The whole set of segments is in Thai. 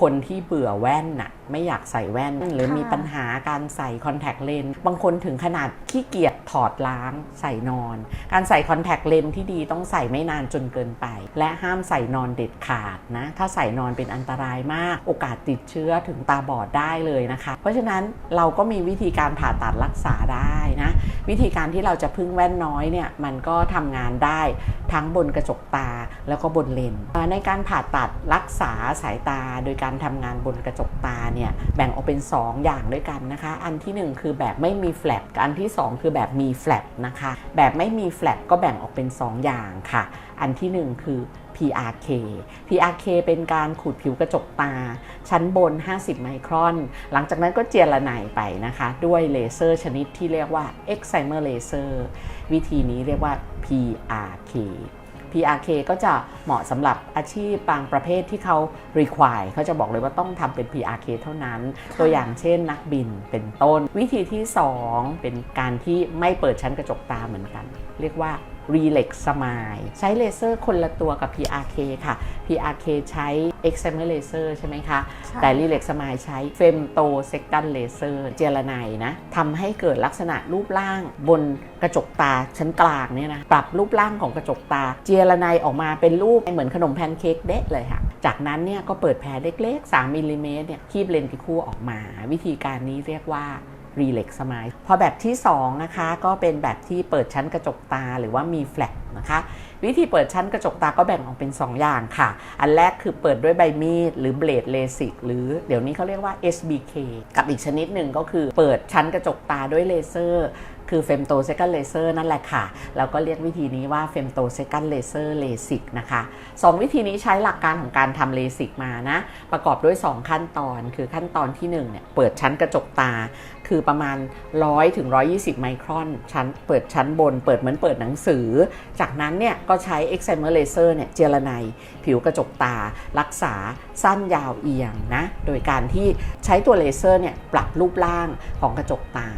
คนที่เบื่อแว่นน่ะ ไม่อยากใส่แว่น หรือค่ะมีปัญหาการใส่คอนแทคเลนส์บางคนถึงขนาดขี้เกียจถอดล้างใส่นอน การใส่คอนแทคเลนส์ที่ดีต้องใส่ไม่นานจนเกินไป และห้ามใส่นอนเด็ดขาดนะ ถ้าใส่นอนเป็นอันตรายมาก โอกาสติดเชื้อถึงตาบอดได้เลยนะคะ เพราะฉะนั้นเราก็มีวิธีการผ่าตัดรักษาได้นะ วิธีการที่เราจะพึ่งแว่นน้อยเนี่ยมันก็ทำงานได้ทั้งบนกระจกตาแล้วก็บนเลนส์อ่าในการผ่าตัดรักษาสายตาโดยการทำงานบนกระจกตาเนี่ยแบ่งออกเป็น 2 อย่างด้วยกันนะคะ อันทีหนึ่1 คือแบบไม่มีแฟลปกับอันที่ 2 คือแบบมีแฟลปนะคะ แบบไม่มีแฟลปก็แบ่งออกเป็น 2 อย่างค่ะ อันทีหนึ่1 คือ PRK PRK เป็นการขูดผิวกระจกตา ชั้นบน 50 ไมครอน หลังจากนั้นก็เจียระไนไปนะคะ ด้วยเลเซอร์ชนิดที่เรียกว่า Excimer Laser วิธีนี้เรียกว่า PRK PRK ก็จะ เหมาะสำหรับอาชีพบางประเภทที่เขา require เขาจะบอกเลยว่าต้องทำเป็น PRK เท่านั้น ตัวอย่างเช่นนักบินเป็นต้น วิธีที่ 2 เป็นการที่ไม่เปิดชั้นกระจกตาเหมือนกัน เรียกว่า Relax Smile ใช้เลเซอร์คนละตัวกับ PRK ค่ะ PRK ใช้ Excimer Laser ใช่ไหมคะใช่แต่ Relax Smile ใช้ Femto Second Laser เจรไนนะทำให้เกิดลักษณะรูปร่างบนกระจกตาชั้นกลางเนี่ยนะ ปรับรูปร่างของกระจกตา เจรไนออกมาเป็นรูปเหมือนขนมแพนเค้กเด็ดเลยค่ะ จากนั้นเนี่ยก็เปิดแผลเล็กๆ 3มิลลิเมตรเนี่ยคีบเลนส์ติคู่ออกมา วิธีการนี้เรียกว่ารีเล็กสมายพอแบบที่2นะคะก็เป็นแบบที่เปิดชั้นกระจกตาหรือว่ามีแฟลกนะคะวิธีเปิดชั้นกระจกตาก็แบ่งออกเป็น 2 อย่างค่ะ อันแรกคือเปิดด้วยใบมีด หรือเบลดเลสิกหรือเดี๋ยวนี้เขาเรียกว่า SBK กับอีกชนิดหนึ่งก็คือเปิดชั้นกระจกตาด้วยเลเซอร์ คือ Femto Second Laser นั่นแหละค่ะ แล้วก็เรียกวิธีนี้ว่า Femto Second Laser LASIK นะคะสองวิธีนี้ใช้หลักการของการทำเลสิกมานะ ประกอบด้วย 2 ขั้นตอน คือขั้นตอนที่1เนี่ยเปิดชั้นกระจกตา คือประมาณ 100ถึง120 ไมครอนชั้นเปิดชั้นบน เปิดเหมือนเปิดหนังสือ จากนั้นเนี่ยก็ใช้ Excimer Laser เนี่ยเจรไนผิวกระจกตา รักษาสั้นยาวเอียงนะ โดยการที่ใช้ตัวเลเซอร์เนี่ยปรับรูปร่างของกระจกตา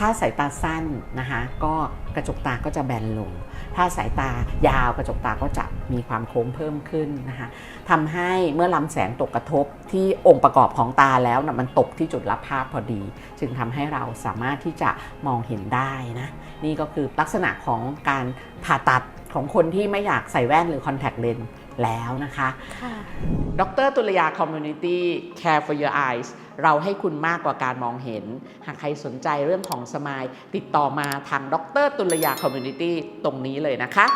ถ้าสายตาสั้นนะคะก็กระจกตาก็จะแบนลง ถ้าสายตายาวกระจกตาก็จะมีความโค้งเพิ่มขึ้นนะคะทำให้เมื่อลำแสงตกกระทบที่องค์ประกอบของตาแล้วนะมันตกที่จุดรับภาพพอดี จึงทำให้เราสามารถที่จะมองเห็นได้นะนี่ก็คือลักษณะของการผ่าตัดของคนที่ไม่อยากใส่แว่นหรือคอนแทคเลนส์แล้วนะคะค่ะดรตุลยา Community Care for Your Eyes เราให้คุณมากกว่าการมองเห็น หากใครสนใจเรื่องของสมายติดต่อมาทางดรตุลยาคอมมูนิตี้ตรงนี้เลยนะคะ